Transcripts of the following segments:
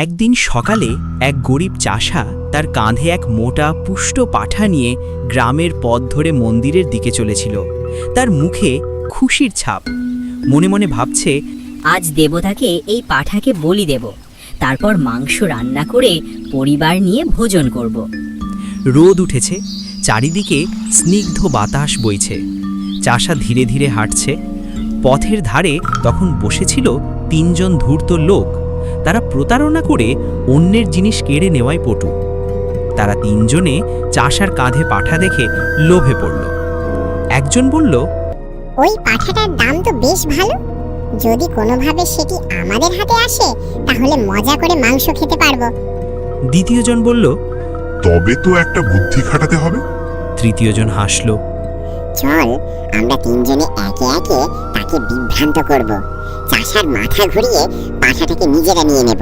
একদিন সকালে এক গরিব চাষা তার কাঁধে এক মোটা পুষ্ট পাঠা নিয়ে গ্রামের পথ ধরে মন্দিরের দিকে চলেছিল। তার মুখে খুশির ছাপ। মনে মনে ভাবছে আজ দেবতাকে এই পাঠাকে বলি দেব। তারপর মাংস রান্না করে পরিবার নিয়ে ভোজন করব। রোদ উঠেছে চারিদিকে স্নিগ্ধ বাতাস বইছে। চাষা ধীরে ধীরে হাঁটছে। পথের ধারে তখন বসেছিল তিনজন ধূর্ত লোক। তারা প্রতারণা করে অন্যের জিনিস কেড়ে নেওয়ায় পটু। তারা তিনজনে চাষার কাঁধে পাঠা দেখে লোভে পড়ল। একজন বলল ওই পাঠাটার দাম তো বেশ ভালো। যদি কোনোভাবে সেটি আমাদের হাতে আসে তাহলে মজা করে মাংস খেতে পারব। দ্বিতীয়জন বলল তবে তো একটা বুদ্ধি খাটাতে হবে। তৃতীয়জন হাসল চল আমরা তিনজনে একে একে তাকে বিভ্রান্ত করব। চাষার মাথা ঘুরিয়ে পাঠাটাকে নিজেরা নিয়ে নেব।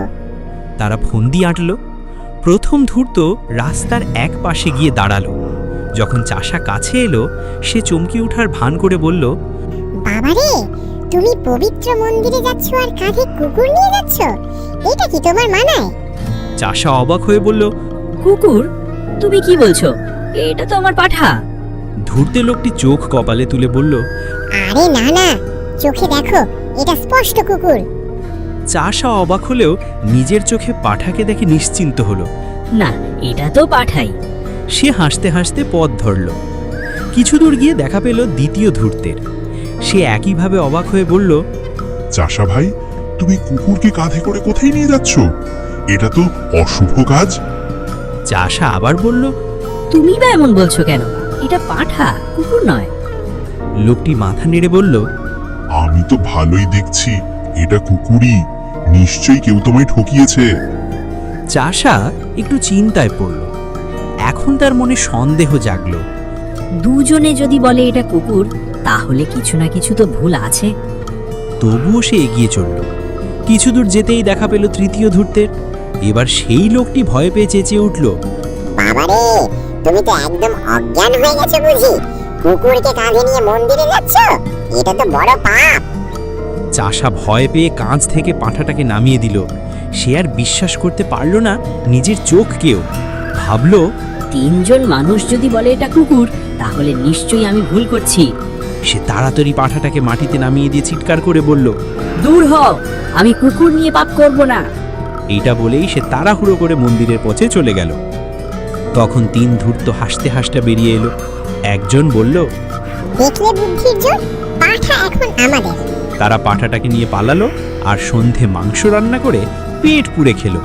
তারা ফন্দি আঁটল। প্রথম ধূর্ত রাস্তার এক পাশে গিয়ে দাঁড়াল। যখন চাষা কাছে এলো সে চমকে ওঠার ভান করে বলল বাবারে তুমি পবিত্র মন্দিরে যাচ্ছ আর কাঁধে কুকুর নিয়ে যাচ্ছ? এটা কি তোমার মানায়? চাষা অবাক হয়ে বলল কুকুর? তুমি কি বলছো? এটা তো আমার পাঠা। ধূর্তে লোকটি চোখ কপালে তুলে বলল আরে না না চোখে দেখো এটা স্পষ্ট কুকুর। চাষা অবাক হলেও নিজের চোখে পাঠাকে দেখে নিশ্চিন্ত হলো। না এটা তো পাঠাই। সে হাসতে হাসতে পথ ধরল। কিছু দূর গিয়ে দেখা পেল দ্বিতীয় ধূর্তের। সে একইভাবে অবাক হয়ে বলল চাষা ভাই তুমি কুকুরকে কাঁধে করে কোথায় নিয়ে যাচ্ছ? এটা তো অশুভ কাজ। চাষা আবার বলল তুমি বা এমন বলছো কেন? এটা পাঠা কুকুর নয়। লোকটি মাথা নেড়ে বলল আমি তো ভালোই দেখছি এটা কুকুরই। নিশ্চয়ই কেউ তোমায় ঠকিয়েছে। চাষা একটু চিন্তায় পড়ল। এখন তার মনে সন্দেহ জাগলো। দুজনে যদি বলে এটা কুকুর তাহলে কিছু না কিছু তো ভুল আছে। তবুও সে এগিয়ে চলল। কিছু দূর যেতেই দেখা পেল তৃতীয় ধূর্তের। এবার সেই লোকটি ভয় পেয়ে চেঁচিয়ে উঠল বাবারে তুমি তো একদম অজ্ঞান হয়ে গেছো বুঝি। কুকুরকে কাঁধে নিয়ে মন্দিরে যাচ্ছ? এটা তো বড় পাপ। চাষা ভয় পেয়ে কাঁচ থেকে পাঁঠাটাকে নামিয়ে দিল। সে আর বিশ্বাস করতে পারল না নিজের চোখকেও ভাবল তিনজন মানুষ যদি বলে এটা কুকুর তাহলে নিশ্চয়ই আমি ভুল করছি। সে তাড়াতাড়ি পাঁঠাটাকে মাটিতে নামিয়ে দিয়ে চিৎকার করে বলল দূর হও আমি কুকুর নিয়ে পাপ করব না। এটা বলেই সে তাড়াহুড়ো করে মন্দিরের পথে চলে গেল। তখন তিন ধূর্ত হাসতে হাসতে বেরিয়ে এলো। একজন বলল দেখলে বুদ্ধির জোর? পাঠা এখন আমাদের। তারা পাঁঠাটাকে নিয়ে পালালো আর সন্ধে মাংস রান্না করে পেট পুড়ে খেলো।